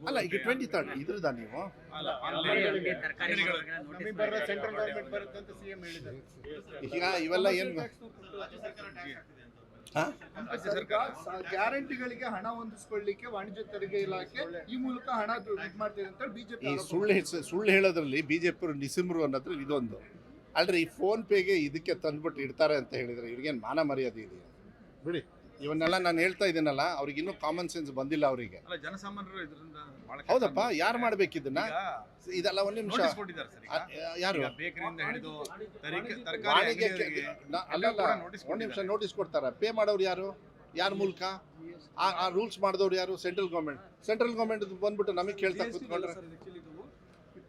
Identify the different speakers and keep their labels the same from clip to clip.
Speaker 1: ಅಲ್ಲ ಈಗ twenty third ಇದ್ರದ ನೀವು.
Speaker 2: ಸೆಂಟ್ರಲ್ ಗೌರ್ಮೆಂಟ್ ಬರುತ್ತೆ ಅಂತ ಸಿಎಂ ಹೇಳಿದ್ದಾರೆ.
Speaker 1: ಈಗ ಇವೆಲ್ಲ ಏನು
Speaker 2: ಗ್ಯಾರಂಟಿಗಳಿಗೆ ಹಣ ಹೊಂದಿಸ್ಕೊಳ್ಳಿಕ್ಕೆ ವಾಣಿಜ್ಯ ತೆರಿಗೆ ಇಲಾಖೆ ಈ ಮೂಲಕ ಹಣ ಮಾಡ್ತಿದೆ ಅಂತ ಬಿಜೆಪಿ
Speaker 1: ಈ ಸುಳ್ಳು ಸುಳ್ಳು ಹೇಳೋದ್ರಲ್ಲಿ ಬಿಜೆಪಿ ನಿಸಿಮ್ರು ಅನ್ನೋದ್ರ ಇದೊಂದು. ಅಲ್ರಿ ಈ ಫೋನ್ ಪೇಗೆ ಇದಕ್ಕೆ ತಂದ್ಬಿಟ್ಟು ಇಡ್ತಾರೆ ಅಂತ ಹೇಳಿದ್ರೆ ಇವ್ರಿಗೇನು ಮಾನ ಮರ್ಯಾದೆ ಇದೆಯಾ? ಬಿಡಿ. ಇವನ್ನೆಲ್ಲ ನಾನು ಹೇಳ್ತಾ ಇದ್ದೀನಲ್ಲ ಅವ್ರಿಗೆ ಇನ್ನೂ ಕಾಮನ್ ಸೆನ್ಸ್ ಬಂದಿಲ್ಲ ಅವರಿಗೆ.
Speaker 3: ಅಲ್ಲ ಜನಸಾಮಾನ್ಯರು ಇದರಿಂದ ಬಹಳ ಕಷ್ಟ
Speaker 1: ಹೌದಪ್ಪ ಯಾರು ಮಾಡ್ಬೇಕಿದ್ದನ್ನ
Speaker 3: ಈಗ
Speaker 1: ಇದೆಲ್ಲ ಒಂದ್ ನಿಮಿಷ.
Speaker 3: ನೋಟಿಸ್ ಕೊಟ್ಟಿದ್ದಾರೆ ಸರ್ ಈಗ.
Speaker 1: ಯಾರು?
Speaker 3: ಈಗ ಬೇಕರಿಯಿಂದ ಹಿಡಿದು ತರಿಕೆ- ತರಕಾರಿ
Speaker 1: ವಾಣಿಜ್ಯ
Speaker 3: ಅಂಗಡಿಯವರಿಗೆ
Speaker 1: ನ- ಅಲ್ಲಲ್ಲ
Speaker 3: ಕೂಡ notice
Speaker 1: ಒಂದ್ ನಿಮಿಷ
Speaker 3: ಕೊಟ್ಟಿದ್ದಾರೆ.
Speaker 1: ನೋಟಿಸ್ ಕೊಡ್ತಾರ ಪೇ ಮಾಡೋರು ಯಾರು? ಯಾರ ಮೂಲಕ? ಆ ಆ ರೂಲ್ಸ್ ಮಾಡಿದವ್ರು ಯಾರು? ಸೆಂಟ್ರಲ್ ಗೌರ್ಮೆಂಟ್ ಸೆಂಟ್ರಲ್ ಗೌರ್ಮೆಂಟ್ ಬಂದ್ಬಿಟ್ಟು ನಮಗೆ ಕೇಳ್ತಾ ಕೂತ್ಕೊಂಡ್ರೆ.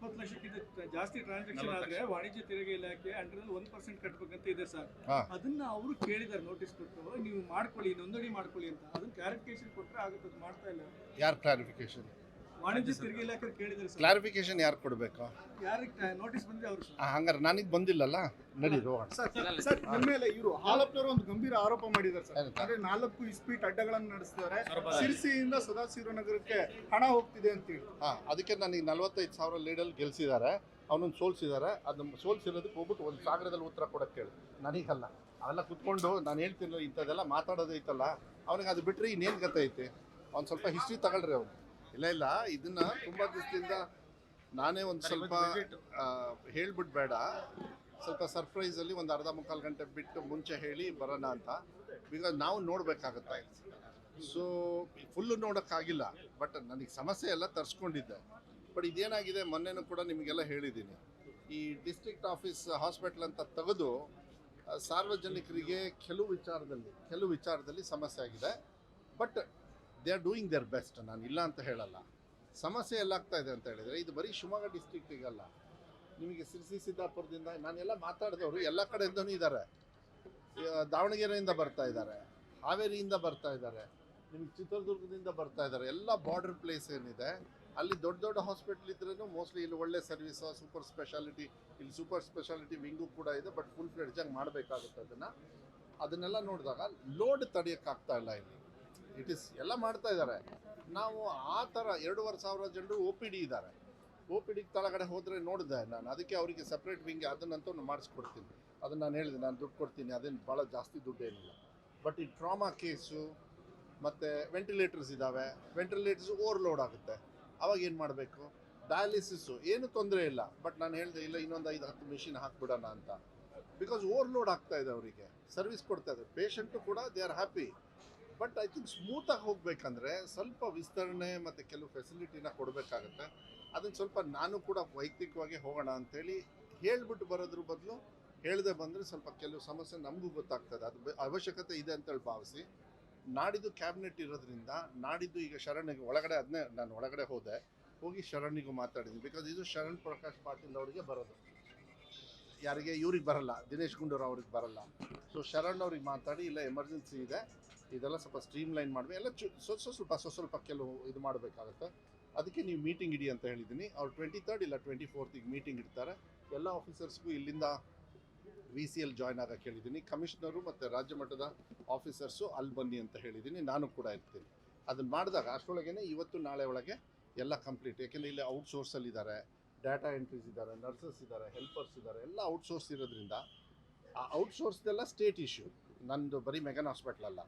Speaker 4: ಇಪ್ಪತ್ತು ಲಕ್ಷಕ್ಕಿಂತ ಜಾಸ್ತಿ ಟ್ರಾನ್ಸಾಕ್ಷನ್ ಆದ್ರೆ ವಾಣಿಜ್ಯ ತೆರಿಗೆ ಇಲಾಖೆ ಅಂಡರ್ ಒಂದ್ ಪರ್ಸೆಂಟ್ ಕಟ್ಟಬೇಕಂತ ಇದೆ ಸರ್. ಅದನ್ನ ಅವರು ಕೇಳಿದ್ದಾರೆ ನೋಟಿಸ್ ಕೊಟ್ಟು ನೀವು ಮಾಡ್ಕೊಳ್ಳಿ ನೋಂದಣಿ ಮಾಡ್ಕೊಳ್ಳಿ ಅಂತ. ಅದನ್ನ ಕ್ಲಾರಿಫಿಕೇಶನ್ ಕೊಟ್ರೆ ಆಗುತ್ತೆ ಅದು ಮಾಡ್ತಾ ಇಲ್ಲ.
Speaker 1: ಯಾರು ಕ್ಲಾರಿಫಿಕೇಶನ್
Speaker 4: ವಾಣಿಜ್ಯ ತೆರಿಗೆ ಇಲಾಖೆ ಕೇಳಿದ್ರೆ ಸರ್.
Speaker 1: ಕ್ಲಾರಿಫಿಕೇಶನ್ ಯಾರು ಕೊಡಬೇಕು?
Speaker 4: ಯಾರಿಗೆ ನೋಟಿಸ್ ಬಂದ್ರೆ ಅವರು
Speaker 1: ಹಂಗಾರೆ ನನಗೆ ಬಂದಿಲ್ಲಲ್ಲ? ನಡಿ ರೋಹನ್
Speaker 2: ಸರ್ ಸರ್ ನಿಮ್ಮ ಮೇಲೆ ಇವರು ಹಾಲಪ್ಪನವರು ಒಂದು ಗಂಭೀರ ಆರೋಪ ಮಾಡಿದ್ದಾರೆ ಸರ್? ಅಂದ್ರೆ ನಾಲ್ಕು ಇಸ್ಪೀಟ್ ಅಡ್ಡಗಳನ್ನು ನಡೆಸಿದ್ದಾರೆ ಸಿರ್ಸಿಯಿಂದ ಸದಾಶಿವ ನಗರಕ್ಕೆ ಹಣ ಹೋಗ್ತಿದೆ ಅಂತ ಹೇಳಿ.
Speaker 1: ಹಾಂ ಅದಕ್ಕೆ ನನಗೆ ನಲ್ವತ್ತೈದು ಸಾವಿರ ಲೀಡಲ್ಲಿ ಗೆಲ್ಸಿದ್ದಾರೆ. ಅವನನ್ನು ಸೋಲ್ಸಿದ್ದಾರೆ. ಅದನ್ನ ಸೋಲ್ಸಿರೋದಕ್ಕೆ ಹೋಗ್ಬಿಟ್ಟು ಒಂದು ಸಾಗರದಲ್ಲಿ ಉತ್ತರ ಕೊಡಕ್ಕೆ ಹೇಳಿ. ನನಗಲ್ಲ. ಅವೆಲ್ಲ ಕುತ್ಕೊಂಡು ನಾನು ಹೇಳ್ತೀನಿ ಇಂಥದ್ದೆಲ್ಲ ಮಾತಾಡೋದು ಐತಲ್ಲ. ಅವನಿಗೆ ಅದು ಬಿಟ್ಟರೆ ಇನ್ನೇನು ಗತೆ ಐತೆ? ಅವ್ನು ಸ್ವಲ್ಪ ಹಿಸ್ಟ್ರಿ ತಗೊಳ್ರಿ ಅವನು. ಇಲ್ಲ ಇಲ್ಲ. ಇದನ್ನ ತುಂಬಾ ದಿವಸದಿಂದ ನಾನೇ ಒಂದು ಸ್ವಲ್ಪ ಹೇಳ್ಬಿಡ್ಬೇಡ ಸ್ವಲ್ಪ ಬೇಡ. ಸ್ವಲ್ಪ ಸರ್ಪ್ರೈಸಲ್ಲಿ ಒಂದು ಅರ್ಧ ಮುಕ್ಕಾಲು ಗಂಟೆ ಬಿಟ್ಟು ಮುಂಚೆ ಹೇಳಿ ಬರೋಣ ಅಂತ. ಬಿಕಾಸ್ ನಾವು ನೋಡಬೇಕಾಗತ್ತೆ ಸೊ ಫುಲ್ಲು ನೋಡೋಕ್ಕಾಗಿಲ್ಲ. ಬಟ್ ನನಗೆ ಸಮಸ್ಯೆ ಎಲ್ಲ ತರಿಸ್ಕೊಂಡಿದ್ದೆ. ಬಟ್ ಇದೇನಾಗಿದೆ ಮೊನ್ನೆನೂ ಕೂಡ ನಿಮಗೆಲ್ಲ ಹೇಳಿದ್ದೀನಿ ಈ ಡಿಸ್ಟ್ರಿಕ್ಟ್ ಆಫೀಸ್ ಹಾಸ್ಪಿಟ್ಲ್ ಅಂತ ತೆಗೆದು ಸಾರ್ವಜನಿಕರಿಗೆ ಕೆಲವು ವಿಚಾರದಲ್ಲಿ ಕೆಲವು ವಿಚಾರದಲ್ಲಿ ಸಮಸ್ಯೆ ಆಗಿದೆ. But they are doing their best ನಾನು ಇಲ್ಲ ಅಂತ ಹೇಳಲ್ಲ. ಸಮಸ್ಯೆ ಎಲ್ಲಾಗ್ತಾ ಇದೆ ಅಂತ ಹೇಳಿದರೆ, ಇದು ಬರೀ ಶಿವಮೊಗ್ಗ ಡಿಸ್ಟ್ರಿಕ್ಟಿಗಲ್ಲ ನಿಮಗೆ ಸಿರ್ಸಿ ಸಿದ್ದಾಪುರದಿಂದ ನಾನೆಲ್ಲ ಮಾತಾಡಿದವರು ಎಲ್ಲ ಕಡೆಯಿಂದನೂ ಇದ್ದಾರೆ. ದಾವಣಗೆರೆಯಿಂದ ಬರ್ತಾ ಇದ್ದಾರೆ. ಹಾವೇರಿಯಿಂದ ಬರ್ತಾ ಇದ್ದಾರೆ. ನಿಮಗೆ ಚಿತ್ರದುರ್ಗದಿಂದ ಬರ್ತಾ ಇದ್ದಾರೆ. ಎಲ್ಲ ಬಾರ್ಡರ್ ಪ್ಲೇಸ್ ಏನಿದೆ, ಅಲ್ಲಿ ದೊಡ್ಡ ದೊಡ್ಡ ಹಾಸ್ಪಿಟ್ಲ್ ಇದ್ರೂ ಮೋಸ್ಟ್ಲಿ ಇಲ್ಲಿ ಒಳ್ಳೆ ಸರ್ವಿಸ್ ಸೂಪರ್ ಸ್ಪೆಷಾಲಿಟಿ ಇಲ್ಲಿ ಸೂಪರ್ ಸ್ಪೆಷಾಲಿಟಿ ವಿಂಗು ಕೂಡ ಇದೆ ಬಟ್ ಫುಲ್ ಫ್ಲೆಡ್ಜಾಗಿ ಮಾಡಬೇಕಾಗುತ್ತೆ ಅದನ್ನು. ಅದನ್ನೆಲ್ಲ ನೋಡಿದಾಗ ಲೋಡ್ ತಡೆಯೋಕ್ಕಾಗ್ತಾ ಇಲ್ಲ ಇಲ್ಲಿ. ಇಟ್ ಇಸ್ ಎಲ್ಲ ಮಾಡ್ತಾ ಇದ್ದಾರೆ. ನಾವು ಆ ಥರ ಎರಡೂವರೆ ಸಾವಿರ ಜನರು ಒ ಪಿ ಡಿ ಇದ್ದಾರೆ. ಒ ಪಿ ಡಿ ಕೆಳಗಡೆ ಹೋದರೆ ನೋಡಿದೆ ನಾನು. ಅದಕ್ಕೆ ಅವರಿಗೆ ಸಪ್ರೇಟ್ ವಿಂಗ್ ಅದನ್ನಂತೂ ನಾನು ಮಾಡಿಸ್ಕೊಡ್ತೀನಿ. ಅದನ್ನು ನಾನು ಹೇಳಿದೆ, ನಾನು ದುಡ್ಡು ಕೊಡ್ತೀನಿ, ಅದೇನು ಭಾಳ ಜಾಸ್ತಿ ದುಡ್ಡು ಏನಿಲ್ಲ. ಬಟ್ ಈ ಟ್ರಾಮಾ ಕೇಸು ಮತ್ತು ವೆಂಟಿಲೇಟರ್ಸ್ ಇದ್ದಾವೆ ವೆಂಟಿಲೇಟರ್ಸ್ ಓವರ್ಲೋಡ್ ಆಗುತ್ತೆ. ಅವಾಗ ಏನು ಮಾಡಬೇಕು? ಡಯಾಲಿಸಿಸು ಏನು ತೊಂದರೆ ಇಲ್ಲ. ಬಟ್ ನಾನು ಹೇಳಿದೆ, ಇಲ್ಲ, ಇನ್ನೊಂದು ಐದು, ಹತ್ತು ಮಿಷಿನ್ ಹಾಕ್ಬಿಡೋಣ ಅಂತ. ಬಿಕಾಸ್ ಓವರ್ಲೋಡ್ ಆಗ್ತಾ ಇದೆ ಅವರಿಗೆ. ಸರ್ವಿಸ್ ಕೊಡ್ತಾ ಇದೆ ಪೇಷಂಟು ಕೂಡ they are happy but I think ಸ್ಮೂತಾಗಿ ಹೋಗಬೇಕಂದ್ರೆ ಸ್ವಲ್ಪ ವಿಸ್ತರಣೆ ಮತ್ತು ಕೆಲವು ಫೆಸಿಲಿಟಿನ ಕೊಡಬೇಕಾಗತ್ತೆ. ಅದನ್ನು ಸ್ವಲ್ಪ ನಾನು ಕೂಡ ವೈಯಕ್ತಿಕವಾಗಿ ಹೋಗೋಣ ಅಂತೇಳಿ ಹೇಳ್ಬಿಟ್ಟು ಬರೋದ್ರ ಬದಲು ಹೇಳದೆ ಬಂದರೆ ಸ್ವಲ್ಪ ಕೆಲವು ಸಮಸ್ಯೆ ನಮಗೂ ಗೊತ್ತಾಗ್ತದೆ. ಅದು ಅವಶ್ಯಕತೆ ಇದೆ ಅಂತೇಳಿ ಭಾವಿಸಿ ನಾಡಿದ್ದು ಕ್ಯಾಬಿನೆಟ್ ಇರೋದ್ರಿಂದ ನಾಡಿದ್ದು ಈಗ ಶರಣಿಗೆ ಒಳಗಡೆ ಅದನ್ನೇ ನಾನು ಒಳಗಡೆ ಹೋದೆ. ಹೋಗಿ ಶರಣಿಗೂ ಮಾತಾಡಿದ್ದೀನಿ ಬಿಕಾಸ್ ಇದು ಶರಣ್ ಪ್ರಕಾಶ್ ಪಾಟೀಲ್ ಅವರಿಗೆ ಬರೋದು. ಯಾರಿಗೆ? ಇವ್ರಿಗೆ ಬರಲ್ಲ. ದಿನೇಶ್ ಗುಂಡೂರು ಅವ್ರಿಗೆ ಬರಲ್ಲ. ಸೊ ಶರಣ್ ಅವ್ರಿಗೆ ಮಾತಾಡಿ, ಇಲ್ಲ ಎಮರ್ಜೆನ್ಸಿ ಇದೆ. ಇದೆಲ್ಲ ಸ್ವಲ್ಪ ಸ್ಟ್ರೀಮ್ ಲೈನ್ ಮಾಡಬೇಕು. ಎಲ್ಲ ಸ್ವಲ್ಪ ಸ್ವ ಸ್ವಲ್ಪ ಕೆಲವು ಇದು ಮಾಡಬೇಕಾಗುತ್ತೆ. ಅದಕ್ಕೆ ನೀವು ಮೀಟಿಂಗ್ ಇಡಿ ಅಂತ ಹೇಳಿದ್ದೀನಿ. ಅವ್ರು ಟ್ವೆಂಟಿ ತರ್ಡ್ ಇಲ್ಲ ಟ್ವೆಂಟಿ ಫೋರ್ತಿಗೆ ಮೀಟಿಂಗ್ ಇಡ್ತಾರೆ. ಎಲ್ಲ ಆಫೀಸರ್ಸ್ಗೂ ಇಲ್ಲಿಂದ ವಿ ಸಿ ಎಲ್ ಜಾಯ್ನ್ ಆಗಕ್ಕೆ ಹೇಳಿದ್ದೀನಿ. ಕಮಿಷನರು ಮತ್ತು ರಾಜ್ಯ ಮಟ್ಟದ ಆಫೀಸರ್ಸು ಅಲ್ಲಿ ಬನ್ನಿ ಅಂತ ಹೇಳಿದ್ದೀನಿ. ನಾನು ಕೂಡ ಇರ್ತೀನಿ. ಅದನ್ನು ಮಾಡಿದಾಗ ಅಷ್ಟರೊಳಗೇ ಇವತ್ತು ನಾಳೆ ಒಳಗೆ ಎಲ್ಲ ಕಂಪ್ಲೀಟ್ ಯಾಕೆಂದರೆ ಇಲ್ಲಿ ಔಟ್ಸೋರ್ಸಲ್ಲಿ ಇದ್ದಾರೆ ಡಾಟಾ ಎಂಟ್ರೀಸ್ ಇದ್ದಾರೆ ನರ್ಸಸ್ ಇದ್ದಾರೆ ಹೆಲ್ಪರ್ಸ್ ಇದ್ದಾರೆ ಎಲ್ಲ ಔಟ್ಸೋರ್ಸ್ ಇರೋದ್ರಿಂದ ಆ ಔಟ್ಸೋರ್ಸ್ದೆಲ್ಲ ಸ್ಟೇಟ್ ಇಶ್ಯೂ ನಂದು ಬರೀ ಮೆಗನ್ ಹಾಸ್ಪಿಟ್ಲಲ್ಲ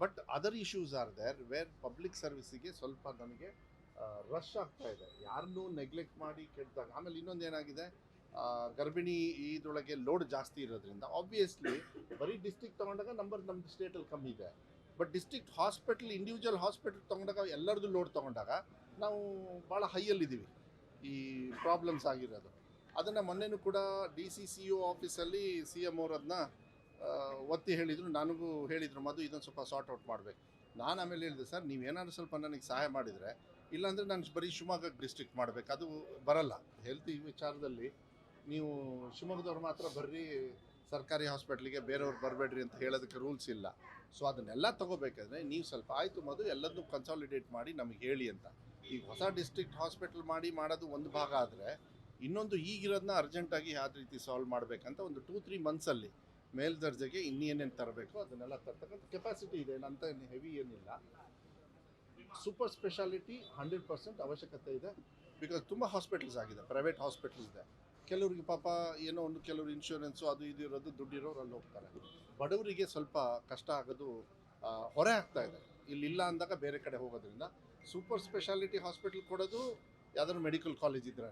Speaker 1: but other issues are there where public ಸರ್ವಿಸಿಗೆ ಸ್ವಲ್ಪ ನಮಗೆ ರಶ್ ಆಗ್ತಾ ಇದೆ. ಯಾರನ್ನೂ ನೆಗ್ಲೆಕ್ಟ್ ಮಾಡಿ ಕೆಡ್ದಾಗ ಆಮೇಲೆ ಇನ್ನೊಂದು ಏನಾಗಿದೆ? ಗರ್ಭಿಣಿ ಇದ್ರೊಳಗೆ ಲೋಡ್ ಜಾಸ್ತಿ ಇರೋದ್ರಿಂದ ಆಬ್ವಿಯಸ್ಲಿ ಬರೀ ಡಿಸ್ಟಿಕ್ ತೊಗೊಂಡಾಗ ನಂಬರ್ ನಮ್ಮ ಸ್ಟೇಟಲ್ಲಿ ಕಮ್ಮಿ ಇದೆ. But district hospital individual hospital ತೊಗೊಂಡಾಗ ಎಲ್ಲರದ್ದು ಲೋಡ್ ತೊಗೊಂಡಾಗ ನಾವು ಭಾಳ ಹೈಯಲ್ಲಿದ್ದೀವಿ ಈ ಪ್ರಾಬ್ಲಮ್ಸ್ ಆಗಿರೋದು. ಅದನ್ನು ಮೊನ್ನೆನೂ ಕೂಡ ಡಿ ಸಿ ಸಿ ಒ ಆಫೀಸಲ್ಲಿ ಸಿ ಎಂ ಅವ್ರು ಅದನ್ನ ಒತ್ತಿ ಹೇಳಿದರು, ನನಗೂ ಹೇಳಿದರು ಮದು ಇದನ್ನು ಸ್ವಲ್ಪ ಸಾರ್ಟ್ ಔಟ್ ಮಾಡಬೇಕು. ನಾನು ಆಮೇಲೆ ಹೇಳಿದೆ, ಸರ್, ನೀವು ಏನಾದರೂ ಸ್ವಲ್ಪ ನನಗೆ ಸಹಾಯ ಮಾಡಿದರೆ, ಇಲ್ಲಾಂದರೆ ನಾನು ಬರೀ ಶಿವಮೊಗ್ಗ ಡಿಸ್ಟ್ರಿಕ್ಟ್ ಮಾಡಬೇಕು, ಅದು ಬರಲ್ಲ. ಹೆಲ್ತ್ ವಿಚಾರದಲ್ಲಿ ನೀವು ಶಿವಮೊಗ್ಗದವ್ರು ಮಾತ್ರ ಬರ್ರಿ, ಸರ್ಕಾರಿ ಹಾಸ್ಪಿಟ್ಲಿಗೆ ಬೇರೆಯವ್ರು ಬರಬೇಡ್ರಿ ಅಂತ ಹೇಳೋದಕ್ಕೆ ರೂಲ್ಸ್ ಇಲ್ಲ. ಸೊ ಅದನ್ನೆಲ್ಲ ತಗೋಬೇಕಾದ್ರೆ ನೀವು ಸ್ವಲ್ಪ ಆಯಿತು ಮದು ಎಲ್ಲದನ್ನು ಕನ್ಸಾಲಿಡೇಟ್ ಮಾಡಿ ನಮಗೆ ಹೇಳಿ ಅಂತ. ಈಗ ಹೊಸ ಡಿಸ್ಟ್ರಿಕ್ಟ್ ಹಾಸ್ಪಿಟ್ಲ್ ಮಾಡಿ ಮಾಡೋದು ಒಂದು ಭಾಗ ಆದರೆ, ಇನ್ನೊಂದು ಈಗಿರೋದನ್ನ ಅರ್ಜೆಂಟಾಗಿ ಯಾವ ರೀತಿ ಸಾಲ್ವ್ ಮಾಡಬೇಕಂತ ಒಂದು ಟೂ ತ್ರೀ ಮಂತ್ಸಲ್ಲಿ ಮೇಲ್ದರ್ಜೆಗೆ ಇನ್ನೇನೇನು ತರಬೇಕು ಅದನ್ನೆಲ್ಲ ತರ್ತಕ್ಕಂಥ ಕೆಪಾಸಿಟಿ ಇದೆ ಅಂತ ಹೆವಿ ಏನಿಲ್ಲ. ಸೂಪರ್ ಸ್ಪೆಷಾಲಿಟಿ ಹಂಡ್ರೆಡ್ ಪರ್ಸೆಂಟ್ ಅವಶ್ಯಕತೆ ಇದೆ. ಬಿಕಾಸ್ ತುಂಬ ಹಾಸ್ಪಿಟಲ್ಸ್ ಆಗಿದೆ ಪ್ರೈವೇಟ್ ಹಾಸ್ಪಿಟಲ್ಸ್ ಇದೆ. ಕೆಲವ್ರಿಗೆ ಪಾಪ ಏನೋ ಒಂದು ಕೆಲವರು ಇನ್ಶೂರೆನ್ಸು ಅದು ಇದು ಇರೋದು ದುಡ್ಡಿರೋರು ಅಲ್ಲಿ ಹೋಗ್ತಾರೆ. ಬಡವರಿಗೆ ಸ್ವಲ್ಪ ಕಷ್ಟ ಆಗೋದು ಹೊರೆ ಆಗ್ತಾ ಇದೆ. ಇಲ್ಲಿ ಇಲ್ಲ ಅಂದಾಗ ಬೇರೆ ಕಡೆ ಹೋಗೋದ್ರಿಂದ ಸೂಪರ್ ಸ್ಪೆಷಾಲಿಟಿ ಹಾಸ್ಪಿಟಲ್ ಕೊಡೋದು ಯಾವ್ದಾದ್ರು ಮೆಡಿಕಲ್ ಕಾಲೇಜ್ ಇದ್ರೇ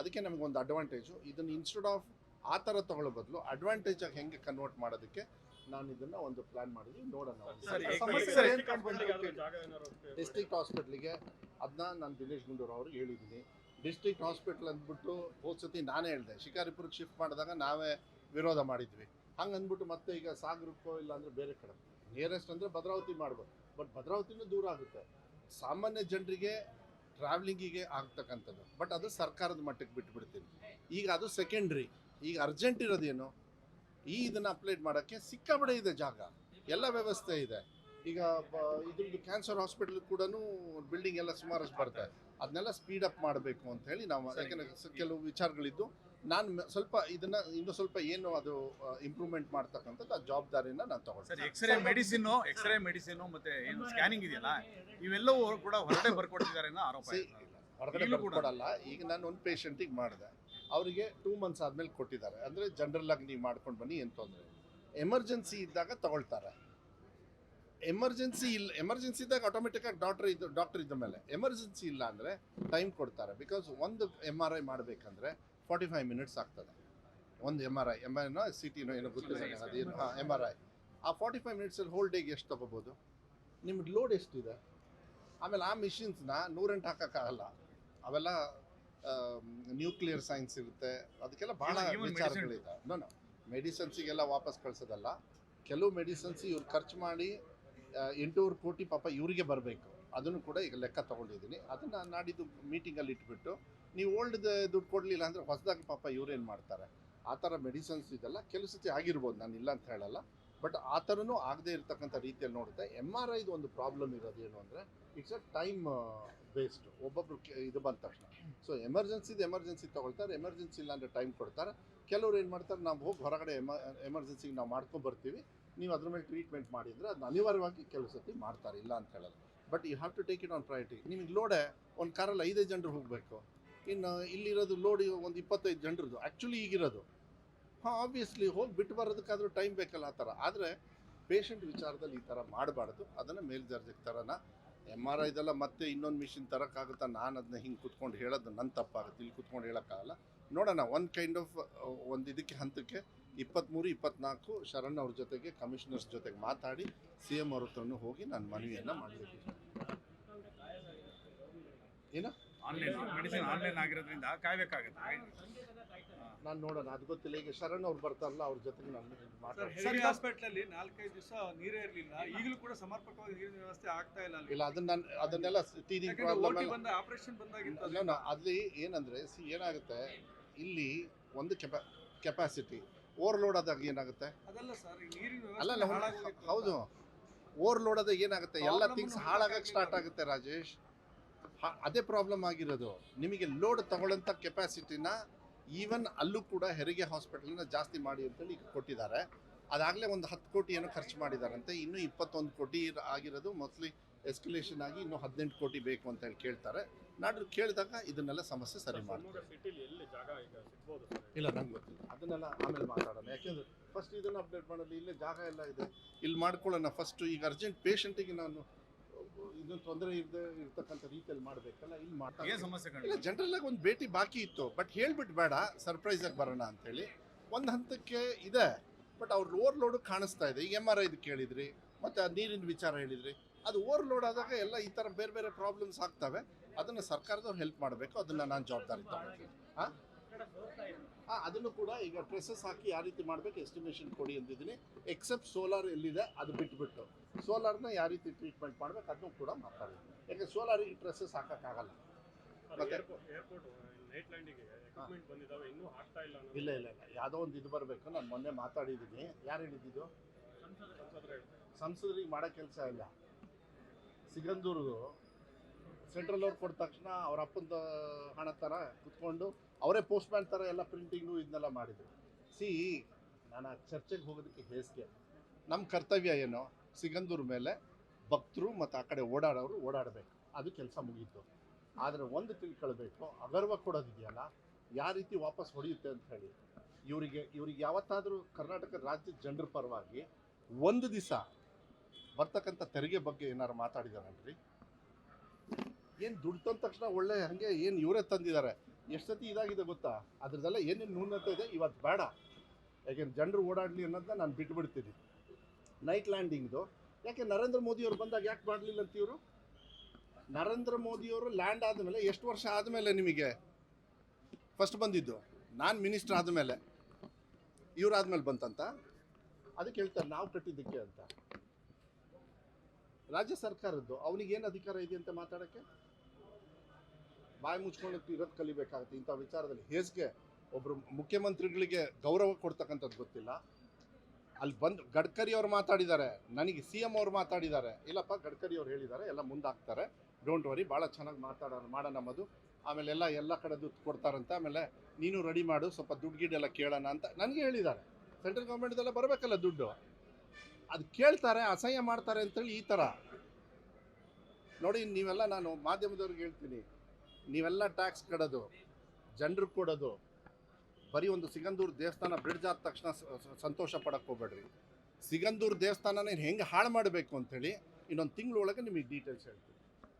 Speaker 1: ಅದಕ್ಕೆ ನಮಗೊಂದು ಅಡ್ವಾಂಟೇಜು ಇದನ್ನು ಇನ್ಸ್ಟೆಡ್ ಆಫ್ ಆ ಥರ ತಗೊಳ್ಳೋ ಬದಲು ಅಡ್ವಾಂಟೇಜ್ ಆಗಿ ಹೆಂಗೆ ಕನ್ವರ್ಟ್ ಮಾಡೋದಕ್ಕೆ ನಾನು ಇದನ್ನ ಒಂದು ಪ್ಲಾನ್ ಮಾಡಿದ್ವಿ ನೋಡೋಣ? ಡಿಸ್ಟ್ರಿಕ್ಟ್ ಹಾಸ್ಪಿಟ್ಲಿಗೆ ಅದನ್ನ ನಾನು ದಿನೇಶ್ ಗುಂಡೂರು ಅವರು ಹೇಳಿದ್ದೀನಿ. ಡಿಸ್ಟ್ರಿಕ್ಟ್ ಹಾಸ್ಪಿಟ್ಲ್ ಅಂದ್ಬಿಟ್ಟು ಹೋದ ಸತಿ ನಾನೇ ಹೇಳಿದೆ. ಶಿಕಾರಿಪುರಕ್ಕೆ ಶಿಫ್ಟ್ ಮಾಡಿದಾಗ ನಾವೇ ವಿರೋಧ ಮಾಡಿದ್ವಿ. ಹಂಗೆ ಅಂದ್ಬಿಟ್ಟು ಮತ್ತೆ ಈಗ ಸಾಗರಕ್ಕೋ ಇಲ್ಲ ಅಂದರೆ ಬೇರೆ ಕಡೆ. ನಿಯರೆಸ್ಟ್ ಅಂದರೆ ಭದ್ರಾವತಿ ಮಾಡ್ಬೋದು. ಬಟ್ ಭದ್ರಾವತಿನೂ ದೂರ ಆಗುತ್ತೆ. ಸಾಮಾನ್ಯ ಜನರಿಗೆ ಟ್ರಾವೆಲಿಂಗಿಗೆ ಆಗ್ತಕ್ಕಂಥದ್ದು. ಬಟ್ ಅದು ಸರ್ಕಾರದ ಮಟ್ಟಕ್ಕೆ ಬಿಟ್ಬಿಡ್ತೀನಿ. ಈಗ ಅದು ಸೆಕೆಂಡ್ರಿ ಈಗ ಅರ್ಜೆಂಟ್ ಇರೋದೇನು? ಈ ಇದನ್ನು ಅಪ್ಲೈಡ್ ಮಾಡೋಕ್ಕೆ ಸಿಕ್ಕಾಬಡೆ ಇದೆ ಜಾಗ. ಎಲ್ಲ ವ್ಯವಸ್ಥೆ ಇದೆ. ಈಗ ಇದ್ರದ್ದು ಕ್ಯಾನ್ಸರ್ ಹಾಸ್ಪಿಟಲ್ ಕೂಡ ಬಿಲ್ಡಿಂಗ್ ಎಲ್ಲ ಸುಮಾರಷ್ಟು ಬರ್ತಾ ಇದೆ. ಅದನ್ನೆಲ್ಲ ಸ್ಪೀಡ್ ಅಪ್ ಮಾಡಬೇಕು ಅಂತ ಹೇಳಿ ನಾವು ಯಾಕೆಂದರೆ ಕೆಲವು ವಿಚಾರಗಳಿದ್ದು ನಾನು ಸ್ವಲ್ಪ ಇದನ್ನ ಇನ್ನು ಸ್ವಲ್ಪ ಏನು ಅದು ಇಂಪ್ರೂವ್ಮೆಂಟ್ ಮಾಡ್ತಕ್ಕಂಥದ್ದು ಆ ಜವಾಬ್ದಾರಿನ ನಾನು ತಗೊಳ್ತೀನಿ.
Speaker 3: ಎಕ್ಸ್ರೇ ಮೆಡಿಸಿನ್ ಎಕ್ಸ್ರೇ ಮೆಡಿಸಿನ್ ಮತ್ತೆ ಏನು ಸ್ಕ್ಯಾನಿಂಗ್ ಇದೆಯಲ್ಲ ಇವೆಲ್ಲವೂ ಕೂಡ ಹೊರಗಡೆ ಬರ್ಕೊಡ್ತಿದ್ದಾರೆ ಆರೋಪ.
Speaker 1: ಹೊರಗಡೆ ಬರ್ಕೊಡಲ್ಲ. ಈಗ ನಾನು ಒಂದು ಪೇಷಂಟಿಗೆ ಮಾಡಿದೆ. ಅವರಿಗೆ ಟೂ ಮಂತ್ಸ್ ಆದಮೇಲೆ ಕೊಟ್ಟಿದ್ದಾರೆ. ಅಂದರೆ ಜನರಲ್ ಆಗಿ ನೀವು ಮಾಡ್ಕೊಂಡು ಬನ್ನಿ ಏನು ತೊಂದರೆ ಎಮರ್ಜೆನ್ಸಿ ಇದ್ದಾಗ ತಗೊಳ್ತಾರೆ. ಎಮರ್ಜೆನ್ಸಿ ಇಲ್ಲ ಎಮರ್ಜೆನ್ಸಿ ಇದ್ದಾಗ ಆಟೋಮೆಟಿಕ್ಕಾಗಿ ಡಾಕ್ಟ್ರ್ ಇದ್ದು ಡಾಕ್ಟರ್ ಇದ್ದ ಮೇಲೆ ಎಮರ್ಜೆನ್ಸಿ ಇಲ್ಲ ಅಂದರೆ ಟೈಮ್ ಕೊಡ್ತಾರೆ. ಬಿಕಾಸ್ ಒಂದು ಎಂ ಆರ್ ಐ ಮಾಡಬೇಕಂದ್ರೆ ಫಾರ್ಟಿ ಫೈವ್ ಮಿನಿಟ್ಸ್ ಆಗ್ತದೆ. ಒಂದು ಎಂ ಆರ್ ಐ ಎಂ ಐನೋ ಸಿ ಟಿನೋ ಏನೋ ಗೊತ್ತಿಲ್ಲ ಅದೇನು ಹಾಂ ಎಂ ಆರ್ ಐ ಆ ಫಾರ್ಟಿ ಫೈವ್ ಮಿನಿಟ್ಸಲ್ಲಿ ಹೋಲ್ ಡೇಗೆ ಎಷ್ಟು ತೊಗೋಬೋದು? ನಿಮ್ಗೆ ಲೋಡ್ ಎಷ್ಟಿದೆ? ಆಮೇಲೆ ಆ ಮಿಷಿನ್ಸ್ನ ನೂರೆಂಟು ಹಾಕೋಕ್ಕಾಗಲ್ಲ. ಅವೆಲ್ಲ ನ್ಯೂಕ್ಲಿಯರ್ ಸೈನ್ಸ್ ಇರುತ್ತೆ. ಅದಕ್ಕೆಲ್ಲ ಭಾಳ ವಿಚಾರಗಳಿದೆ ನೋ ನೋ ಮೆಡಿಸನ್ಸಿಗೆಲ್ಲ ವಾಪಸ್ ಕಳಿಸೋದಲ್ಲ. ಕೆಲವು ಮೆಡಿಸನ್ಸ್ ಇವ್ರು ಖರ್ಚು ಮಾಡಿ ಎಂಟೂರು ಕೋಟಿ ಪಾಪ ಇವರಿಗೆ ಬರಬೇಕು. ಅದನ್ನು ಕೂಡ ಈಗ ಲೆಕ್ಕ ತೊಗೊಂಡಿದ್ದೀನಿ. ಅದನ್ನು ನಾಡಿದ್ದು ಮೀಟಿಂಗಲ್ಲಿ ಇಟ್ಬಿಟ್ಟು ನೀವು ಓಲ್ಡ್ ದುಡ್ಡು ಕೊಡಲಿಲ್ಲ ಅಂದರೆ ಹೊಸದಾಗಿ ಪಾಪ ಇವ್ರೇನು ಮಾಡ್ತಾರೆ? ಆ ಥರ ಮೆಡಿಸನ್ಸ್ ಇದೆಲ್ಲ ಕೆಲವು ಸತಿ ಆಗಿರ್ಬೋದು. ನಾನು ಇಲ್ಲ ಅಂತ ಹೇಳಲ್ಲ. ಬಟ್ ಆ ಥರನೂ ಆಗದೇ ಇರತಕ್ಕಂಥ ರೀತಿಯಲ್ಲಿ ನೋಡುತ್ತೆ. ಎಂ ಆರ್ ಐದು ಒಂದು ಪ್ರಾಬ್ಲಮ್ ಇರೋದು ಏನು ಅಂದರೆ ಇಟ್ಸ್ ಅ ಟೈಮ್ ಬೇಸ್ಡ್ ಒಬ್ಬೊಬ್ರು ಇದು ಬಂದ ತಕ್ಷಣ. ಸೊ ಎಮರ್ಜೆನ್ಸಿದು ಎಮರ್ಜೆನ್ಸಿ ತೊಗೊಳ್ತಾರೆ. ಎಮರ್ಜೆನ್ಸಿ ಇಲ್ಲ ಅಂದರೆ ಟೈಮ್ ಕೊಡ್ತಾರೆ. ಕೆಲವ್ರು ಏನು ಮಾಡ್ತಾರೆ, ನಾವು ಹೋಗಿ ಹೊರಗಡೆ ಎಮ ಎಮರ್ಜೆನ್ಸಿಗೆ ನಾವು ಮಾಡ್ಕೊಂಡು ಬರ್ತೀವಿ. ನೀವು ಅದ್ರ ಮೇಲೆ ಟ್ರೀಟ್ಮೆಂಟ್ ಮಾಡಿದರೆ ಅದನ್ನ ಅನಿವಾರ್ಯವಾಗಿ ಕೆಲವು ಸತಿ ಮಾಡ್ತಾರೆ, ಇಲ್ಲ ಅಂತ ಹೇಳೋದು but you have to take it on priority ನಿಮಗೆ ಲೋಡೆ ಒಂದು ಕಾರಲ್ಲಿ ಐದೇ ಜನರು ಹೋಗಬೇಕು. ಇನ್ನು ಇಲ್ಲಿರೋದು ಲೋಡ್ ಒಂದು ಇಪ್ಪತ್ತೈದು ಜನರದ್ದು ಆ್ಯಕ್ಚುಲಿ ಈಗಿರೋದು. ಹಾಂ ಆಬ್ವಿಯಸ್ಲಿ ಹೋಗಿ ಬಿಟ್ಟು ಬರೋದಕ್ಕಾದ್ರೂ ಟೈಮ್ ಬೇಕಲ್ಲ ಆ ಥರ. ಆದರೆ ಪೇಷಂಟ್ ವಿಚಾರದಲ್ಲಿ ಈ ಥರ ಮಾಡಬಾರ್ದು. ಅದನ್ನು ಮೇಲ್ದರ್ಜೆಗೆ ತರೋಣ. ಎಂ ಆರ್ ಐದೆಲ್ಲ ಮತ್ತೆ ಇನ್ನೊಂದು ಮಿಷಿನ್ ತರೋಕ್ಕಾಗುತ್ತಾ? ನಾನು ಅದನ್ನ ಹಿಂಗೆ ಕುತ್ಕೊಂಡು ಹೇಳೋದು ನನ್ನ ತಪ್ಪಾಗುತ್ತೆ. ಇಲ್ಲಿ ಕುತ್ಕೊಂಡು ಹೇಳೋಕ್ಕಾಗಲ್ಲ. ನೋಡೋಣ ಒಂದು ಕೈಂಡ್ ಆಫ್ ಒಂದು ಇದಕ್ಕೆ, ಹಂತಕ್ಕೆ ಇಪ್ಪತ್ತ್ಮೂರು ಇಪ್ಪತ್ನಾಲ್ಕು ಶರಣ್ ಅವ್ರ ಜೊತೆಗೆ ಕಮಿಷನರ್ಸ್ ಜೊತೆಗೆ ಮಾತಾಡಿ ಸಿ ಎಂ ಅವ್ರ ಹತ್ರನೂ ಹೋಗಿ ನಾನು ಮನವಿಯನ್ನು ಮಾಡಬೇಕು.
Speaker 3: ಆನ್ಲೈನ್ ಮೆಡಿಸಿನ್ ಆನ್ಲೈನ್ ಆಗಿರೋದ್ರಿಂದ ಕಾಯ್ಬೇಕಾಗುತ್ತೆ.
Speaker 1: ನಾನು ನೋಡೋಣ ಅದು ಗೊತ್ತಿಲ್ಲ. ಈಗ ಶರಣ್ ಅವ್ರು ಬರ್ತಾರಲ್ಲ ಅವ್ರ ಜೊತೆಗೆ ನಾನು
Speaker 4: ಸರ್
Speaker 1: ಮಾತಾಡ್ತೀನಿ.
Speaker 4: ಹಾಸ್ಪಿಟ್ಲಲ್ಲಿ ನಾಲ್ಕೈದು ದಿವಸ ನೀರೇ ಇರಲಿಲ್ಲ. ಈಗಲೂ ಕೂಡ ಸಮರ್ಪಕವಾಗಿ ನೀರಿನ ವ್ಯವಸ್ಥೆ ಆಗ್ತಾ ಇಲ್ಲ ಅಲ್ಲಿ.
Speaker 1: ಇಲ್ಲ ಅದನ್ನ ನಾನು ಅದನ್ನೆಲ್ಲ ಟೀನಿಂಗ್
Speaker 4: ಯಾಕಂದ್ರೆ
Speaker 1: ಪ್ರಾಬ್ಲಮ್
Speaker 4: ಓಟಿ ಬಂದ ಆಪರೇಷನ್
Speaker 1: ಇಲ್ಲ ನಾ- ಅಲ್ಲಿ ಏನಂದ್ರೆ ಸಿ ಏನಾಗುತ್ತೆ ಇಲ್ಲಿ ಒಂದು ಕೆಪಾ ಕೆಪಾಸಿಟಿ ಓವರ್ಲೋಡ್ ಆದಾಗ ಏನಾಗುತ್ತೆ?
Speaker 4: ಅದಲ್ಲ ಸರ್ ಈ ನೀರಿನ
Speaker 1: ಅಲ್ಲ
Speaker 4: ವ್ಯವಸ್ಥೆ
Speaker 1: ಅಲ್ಲ,
Speaker 4: ಹಾಳಾಗೋಗಿತ್ತು
Speaker 1: ಹೌದು. ಓವರ್ಲೋಡ್ ಆದಾಗ ಏನಾಗುತ್ತೆ? ಎಲ್ಲ
Speaker 4: Problem
Speaker 1: ಥಿಂಗ್ಸ್ ಹಾಳಾಗಕ್ಕೆ ಸ್ಟಾರ್ಟ್ ಆಗುತ್ತೆ ರಾಜೇಶ್. ಹ- ಅದೇ ಪ್ರಾಬ್ಲಮ್ ಆಗಿರೋದು. ನಿಮಗೆ ಲೋಡ್ ತಗೊಳ್ಳೋಂಥ ಕೆಪಾಸಿಟಿನ ಈವನ್ ಅಲ್ಲೂ ಕೂಡ ಹೆರಿಗೆ ಹಾಸ್ಪಿಟಲ್ನ ಜಾಸ್ತಿ ಮಾಡಿ ಅಂತೇಳಿ ಈಗ ಕೊಟ್ಟಿದ್ದಾರೆ. ಅದಾಗಲೇ ಒಂದು ಹತ್ತು ಕೋಟಿ ಏನೋ ಖರ್ಚು ಮಾಡಿದಾರಂತೆ. ಇನ್ನೂ ಇಪ್ಪತ್ತೊಂದು ಕೋಟಿ ಆಗಿರೋದು ಮೋಸ್ಟ್ಲಿ ಎಸ್ಕಲೇಷನ್ ಆಗಿ ಇನ್ನೂ ಹದಿನೆಂಟು ಕೋಟಿ ಬೇಕು ಅಂತ ಹೇಳಿ ಕೇಳ್ತಾರೆ. ನಾಡ್ರು ಕೇಳಿದಾಗ ಇದನ್ನೆಲ್ಲ ಸಮಸ್ಯೆ ಸರಿ ಮಾಡ್ತಾರೆ. ಇಲ್ಲ ನಂಗೆ ಗೊತ್ತಿಲ್ಲ. ಅದನ್ನೆಲ್ಲ ಆಮೇಲೆ ಮಾತಾಡೋಣ. ಯಾಕೆಂದ್ರೆ ಫಸ್ಟ್ ಇದನ್ನು ಅಪ್ಡೇಟ್ ಮಾಡೋದು ಇಲ್ಲೇ ಜಾಗ ಎಲ್ಲ ಇದೆ. ಇಲ್ಲಿ ಮಾಡ್ಕೊಳ್ಳೋಣ. ಫಸ್ಟ್ ಈಗ ಅರ್ಜೆಂಟ್ ಪೇಷಂಟಿಗೆ ನಾನು ಇದನ್ನು ತೊಂದರೆ ಇರದೆ ಇರ್ತಕ್ಕಂಥ ರೀತಿಯಲ್ಲಿ ಮಾಡಬೇಕಲ್ಲ ಇಲ್ಲಿ
Speaker 3: ಮಾಡ್ತಾರೆ
Speaker 1: ಮಾಡ್ತಾ
Speaker 3: ಸಮಸ್ಯೆ
Speaker 1: ಇಲ್ಲ ಜನರಲ್ ಆಗಿ ಒಂದು ಭೇಟಿ ಬಾಕಿ ಇತ್ತು ಬಟ್ ಹೇಳ್ಬಿಟ್ಟು ಬೇಡ ಸರ್ಪ್ರೈಸ್ ಆಗಿ ಬರೋಣ ಅಂತೇಳಿ. ಒಂದು ಹಂತಕ್ಕೆ ಇದೆ ಬಟ್ ಅವ್ರ ಓವರ್ಲೋಡು ಕಾಣಿಸ್ತಾ ಇದೆ. ಈಗ ಎಂ ಆರ್ ಐದು ಕೇಳಿದ್ರಿ ಮತ್ತು ಆ ನೀರಿನ ವಿಚಾರ ಹೇಳಿದ್ರಿ. ಅದು ಓವರ್ಲೋಡ್ ಆದಾಗ ಎಲ್ಲ ಈ ಥರ ಬೇರೆ ಬೇರೆ ಪ್ರಾಬ್ಲಮ್ಸ್ ಆಗ್ತವೆ. ಅದನ್ನು ಸರ್ಕಾರದವ್ರು ಹೆಲ್ಪ್ ಮಾಡಬೇಕು ಅದನ್ನು ನಾನು ಜವಾಬ್ದಾರಿ ತಗೊಳ್ತೀನಿ. ಹಾಂ ಅದನ್ನು ಕೂಡ ಈಗ ಟ್ರೆಸಸ್ ಹಾಕಿ ಯಾವ ರೀತಿ ಮಾಡಬೇಕು ಎಸ್ಟಿಮೇಷನ್ ಕೊಡಿ ಅಂದಿದ್ದೀನಿ. ಎಕ್ಸೆಪ್ಟ್ ಸೋಲಾರ್ ಎಲ್ಲಿದೆ ಅದು ಬಿಟ್ಬಿಟ್ಟು. ಸೋಲಾರ್ನ ಯಾವ ರೀತಿ ಟ್ರೀಟ್ಮೆಂಟ್ ಮಾಡಬೇಕು ಅದನ್ನು ಕೂಡ ಮಾತಾಡಿದ್ದೀನಿ ಯಾಕೆ ಸೋಲಾರಿಗೆ ಟ್ರೆಸಸ್ ಹಾಕೋಕ್ಕಾಗಲ್ಲ. ಇಲ್ಲ ಇಲ್ಲ ಇಲ್ಲ ಯಾವುದೋ ಒಂದು ಇದು ಬರಬೇಕು ನಾನು ಮೊನ್ನೆ ಮಾತಾಡಿದ್ದೀನಿ. ಯಾರು ಹೇಳಿದ್ದು? ಸಂಸದರಿಗೆ ಮಾಡೋ ಕೆಲಸ ಇಲ್ಲ. ಸಿಗಂದೂರ್ದು ಸೆಂಟ್ರಲ್ ಅವ್ರು ಕೊಟ್ಟ ತಕ್ಷಣ ಅವ್ರ ಅಪ್ಪನ ಹಣ ಥರ ಕುತ್ಕೊಂಡು ಅವರೇ ಪೋಸ್ಟ್ ಮ್ಯಾನ್ ಥರ ಎಲ್ಲ ಪ್ರಿಂಟಿಂಗು ಇದನ್ನೆಲ್ಲ ಮಾಡಿದ್ರು. ಸಿ ನಾನು ಆ ಚರ್ಚೆಗೆ ಹೋಗೋದಕ್ಕೆ ಹೇಸಿಗೆ. ನಮ್ಮ ಕರ್ತವ್ಯ ಏನು? ಸಿಗಂದೂರ್ ಮೇಲೆ ಭಕ್ತರು ಮತ್ತು ಆ ಕಡೆ ಓಡಾಡೋರು ಓಡಾಡಬೇಕು. ಅದು ಕೆಲಸ ಮುಗೀತು. ಆದರೆ ಒಂದು ತಿಳ್ಕೊಳ್ಬೇಕು ಅಗರ್ವ ಕೊಡೋದಿದೆಯಲ್ಲ ಯಾವ ರೀತಿ ವಾಪಸ್ ಹೊಡೆಯುತ್ತೆ ಅಂತ ಹೇಳಿ. ಇವರಿಗೆ, ಇವ್ರಿಗೆ ಯಾವತ್ತಾದರೂ ಕರ್ನಾಟಕ ರಾಜ್ಯದ ಜನರ ಪರವಾಗಿ ಒಂದು ದಿವಸ ಬರ್ತಕ್ಕಂಥ ತೆರಿಗೆ ಬಗ್ಗೆ ಏನಾರು ಮಾತಾಡಿದಾರನ್ರಿ? ಏನು ದುಡ್ಡು ತಂದ ತಕ್ಷಣ ಒಳ್ಳೆ ಹಾಗೆ ಏನು ಇವರೇ ತಂದಿದ್ದಾರೆ? ಎಷ್ಟು ಸತಿ ಇದಾಗಿದೆ ಗೊತ್ತಾ? ಅದ್ರದ್ದೆಲ್ಲ ಏನೇನು ನ್ಯೂನತೆ ಇದೆ ಇವತ್ತು ಬೇಡ. ಯಾಕೆಂದ್ರೆ ಜನರು ಓಡಾಡಲಿ ಅನ್ನೋದನ್ನ ನಾನು ಬಿಟ್ಬಿಡ್ತೀನಿ. ನೈಟ್ ಲ್ಯಾಂಡಿಂಗ್ದು. ಯಾಕೆ ನರೇಂದ್ರ ಮೋದಿಯವ್ರು ಬಂದಾಗ ಯಾಕೆ ಮಾಡಲಿಲ್ಲ ಅಂತ ಇವರು? ನರೇಂದ್ರ ಮೋದಿಯವರು ಲ್ಯಾಂಡ್ ಆದಮೇಲೆ ಎಷ್ಟು ವರ್ಷ ಆದಮೇಲೆ ನಿಮಗೆ? ಫಸ್ಟ್ ಬಂದಿದ್ದು. ನಾನು ಮಿನಿಸ್ಟರ್ ಆದಮೇಲೆ. ಇವ್ರು ಆದಮೇಲೆ ಬಂತಂತ? ಅದಕ್ಕೆ ಹೇಳ್ತಾರೆ ನಾವು ಕಟ್ಟಿದ್ದಕ್ಕೆ ಅಂತ. ರಾಜ್ಯ ಸರ್ಕಾರದ್ದು ಅವನಿಗೇನು ಅಧಿಕಾರ ಇದೆ ಅಂತ ಮಾತಾಡೋಕ್ಕೆ? ಬಾಯಿ ಮುಚ್ಕೊಂಡು ಇರೋದು ಕಲಿಬೇಕಾಗುತ್ತೆ. ಇಂಥ ವಿಚಾರದಲ್ಲಿ ಹೇಜ್ಗೆ ಒಬ್ಬರು ಮುಖ್ಯಮಂತ್ರಿಗಳಿಗೆ ಗೌರವ ಕೊಡ್ತಕ್ಕಂಥದ್ದು ಗೊತ್ತಿಲ್ಲ. ಅಲ್ಲಿ ಬಂದು ಗಡ್ಕರಿ ಅವ್ರು ಮಾತಾಡಿದ್ದಾರೆ. ನನಗೆ ಸಿ ಎಂ ಅವ್ರು ಮಾತಾಡಿದ್ದಾರೆ. ಇಲ್ಲಪ್ಪ, ಗಡ್ಕರಿ ಅವ್ರು ಹೇಳಿದ್ದಾರೆ. ಎಲ್ಲ ಮುಂದಾಗ್ತಾರೆ. ಡೋಂಟ್ ವರಿ ಭಾಳ ಚೆನ್ನಾಗಿ ಮಾತಾಡೋ, ಮಾಡೋಣ ನಮ್ಮದು ಆಮೇಲೆ ಎಲ್ಲ ಎಲ್ಲ ಕಡೆ ದುಡ್ಡು ಕೊಡ್ತಾರಂತೆ. ಆಮೇಲೆ ನೀನು ರೆಡಿ ಮಾಡು, ಸ್ವಲ್ಪ ದುಡ್ಡು ಗಿಡ್ಡೆಲ್ಲ ಕೇಳೋಣ ಅಂತ ನನಗೆ ಹೇಳಿದ್ದಾರೆ. ಸೆಂಟ್ರಲ್ ಗೌರ್ಮೆಂಟ್ದೆಲ್ಲ ಬರಬೇಕಲ್ಲ ದುಡ್ಡು. ಅದು ಕೇಳ್ತಾರೆ, ಅಸಹ್ಯ ಮಾಡ್ತಾರೆ ಅಂತೇಳಿ ಈ ಥರ ನೋಡಿ, ನೀವೆಲ್ಲ ನಾನು ಮಾಧ್ಯಮದವ್ರಿಗೆ ಹೇಳ್ತೀನಿ. ನೀವೆಲ್ಲ ಟ್ಯಾಕ್ಸ್ ಕಡೋದು, ಜನರು ಕೊಡೋದು, ಬರೀ ಒಂದು ಸಿಗಂದೂರು ದೇವಸ್ಥಾನ ಬ್ರಿಡ್ಜ್ ಆದ ತಕ್ಷಣ ಸಂತೋಷ ಪಡಕ್ಕೆ ಹೋಗ್ಬೇಡ್ರಿ. ಸಿಗಂದೂರು ದೇವಸ್ಥಾನನ ಹೆಂಗೆ ಹಾಳು ಮಾಡಬೇಕು ಅಂಥೇಳಿ ಇನ್ನೊಂದು ತಿಂಗಳೊಳಗೆ ನಿಮಗೆ ಡೀಟೇಲ್ಸ್ ಹೇಳ್ತೀನಿ.